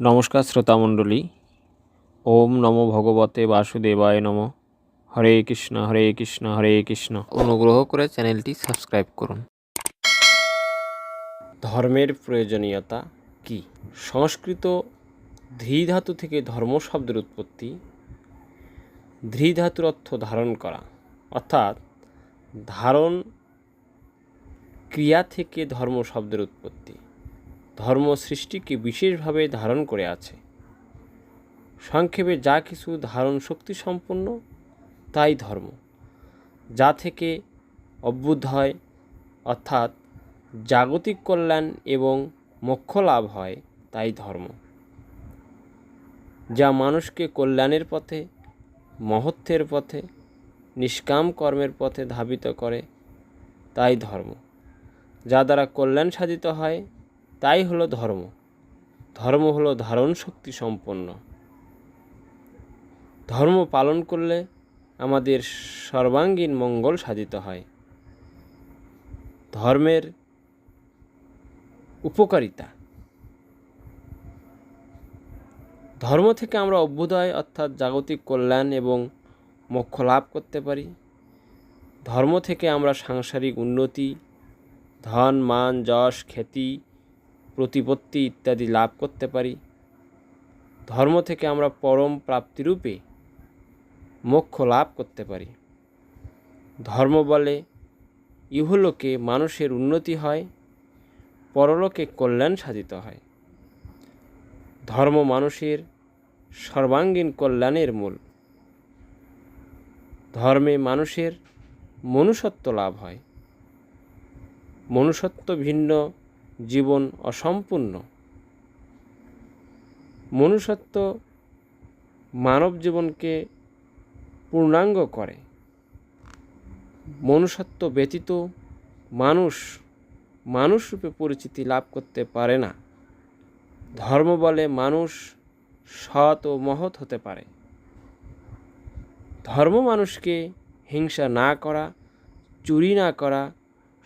নমস্কার শ্রোতামণ্ডলী ওম নমো ভগবতে বাসুদেবায় নম। হরে কৃষ্ণ হরে কৃষ্ণ হরে কৃষ্ণ। অনুগ্রহ করে চ্যানেলটি সাবস্ক্রাইব করুন। ধর্মের প্রয়োজনীয়তা কি? সংস্কৃত ধী ধাতু থেকে ধর্ম শব্দের উৎপত্তি। ধী ধাতুর অর্থ ধারণ করা। অর্থাৎ ধারণ ক্রিয়া থেকে ধর্ম শব্দের উৎপত্তি। ধর্ম সৃষ্টিকে বিশেষভাবে ধারণ করে আছে। সংক্ষেপে যা কিছু ধারণ শক্তি সম্পন্ন তাই ধর্ম। যা থেকে অভ্যুত হয়, অর্থাৎ জাগতিক কল্যাণ এবং মোক্ষ লাভ হয়, তাই ধর্ম। যা মানুষকে কল্যাণের পথে, মহত্বের পথে, নিষ্কাম কর্মের পথে ধাবিত করে, তাই ধর্ম। যা দ্বারা কল্যাণ সাধিত হয় তাই হলো ধর্ম। ধর্ম হলো ধারণ শক্তি সম্পন্ন। ধর্ম পালন করলে আমাদের সর্বাঙ্গীন মঙ্গল সাধিত হয়। ধর্মের উপকারিতা। ধর্ম থেকে আমরা অভ্যুদয় অর্থাৎ জাগতিক কল্যাণ এবং মোক্ষ লাভ করতে পারি। ধর্ম থেকে আমরা সাংসারিক উন্নতি, ধন, মান, যশ, খ্যাতি প্রতিপত্তি ইত্যাদি লাভ করতে পারি। ধর্ম থেকে আমরা পরম প্রাপ্তিরূপে মোক্ষ লাভ করতে পারি। ধর্ম বলে, ইহলোকে মানুষের উন্নতি হয়, পরলোকে কল্যাণ সাধিত হয়। ধর্ম মানুষের সর্বাঙ্গীন কল্যাণের মূল। ধর্মে মানুষের মনুষ্যত্ব লাভ হয়। মনুষ্যত্ব ভিন্ন জীবন অসম্পূর্ণ। মনুষ্যত্ব মানব জীবনকে পূর্ণাঙ্গ করে। মনুষ্যত্ব ব্যতীত মানুষ মানুষ রূপে পরিচিতি লাভ করতে পারে না। ধর্ম বলে মানুষ সৎ ও মহৎ হতে পারে। ধর্ম মানুষকে হিংসা না করা, চুরি না করা,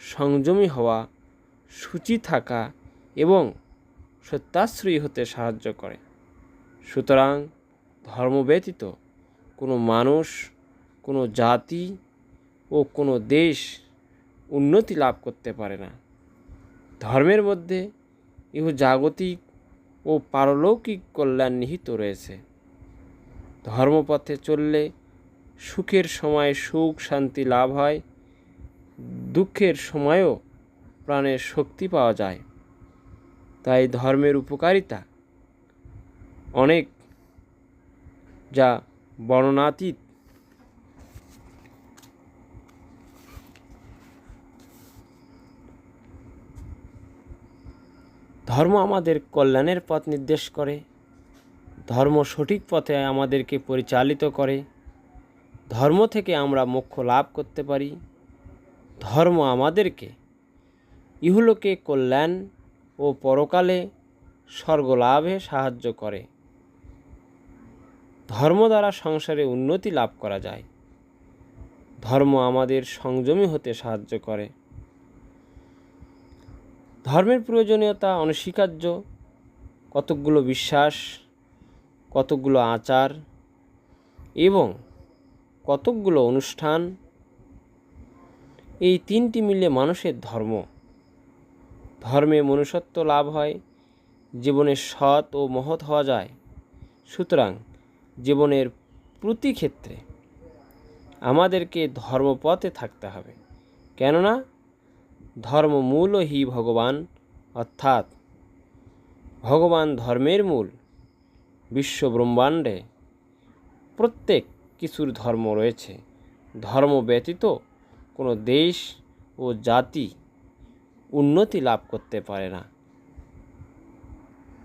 সংযমী হওয়া সূচি থাকা এবং সত্যাশ্রয়ী হতে সাহায্য করে। সুতরাং ধর্ম ব্যতীত কোনো মানুষ, কোনো জাতি ও কোনো দেশ উন্নতি লাভ করতে পারে না। ধর্মের মধ্যে ইহ জাগতিক ও পারলৌকিক কল্যাণ নিহিত রয়েছে। ধর্মপথে চললে সুখের সময় সুখ শান্তি লাভ হয়, দুঃখের সময়ও প্রাণের শক্তি পাওয়া যায়। তাই ধর্মের উপকারিতা অনেক যা বর্ণনাতীত। ধর্ম আমাদের কল্যাণের পথ নির্দেশ করে, ধর্ম সঠিক পথে আমাদেরকে পরিচালিত করে, ধর্ম থেকে আমরা মোক্ষ লাভ করতে পারি, ধর্ম আমাদেরকে ইহলোকে কল্যাণ ও পরকালে স্বর্গলাভে সাহায্য করে। ধর্ম দ্বারা সংসারে উন্নতি লাভ করা যায়। ধর্ম আমাদের সংযমী হতে সাহায্য করে। ধর্মের প্রয়োজনীয়তা অনস্বীকার্য। কতকগুলো বিশ্বাস, কতকগুলো আচার এবং কতকগুলো অনুষ্ঠান, এই তিনটি মিলে মানুষের ধর্ম। ধর্মে মনুষ্যত্ব লাভ হয়, জীবনে সৎ ও মহৎ হওয়া যায়। সুতরাং জীবনের প্রতি ক্ষেত্রে আমাদেরকে ধর্মপথে থাকতে হবে। কেননা ধর্ম মূল হি ভগবান, অর্থাৎ ভগবান ধর্মের মূল। বিশ্ব ব্রহ্মাণ্ডে প্রত্যেক কিছুর ধর্ম রয়েছে। ধর্ম ব্যতীত কোনো দেশ ও জাতি উন্নতি লাভ করতে পারে না।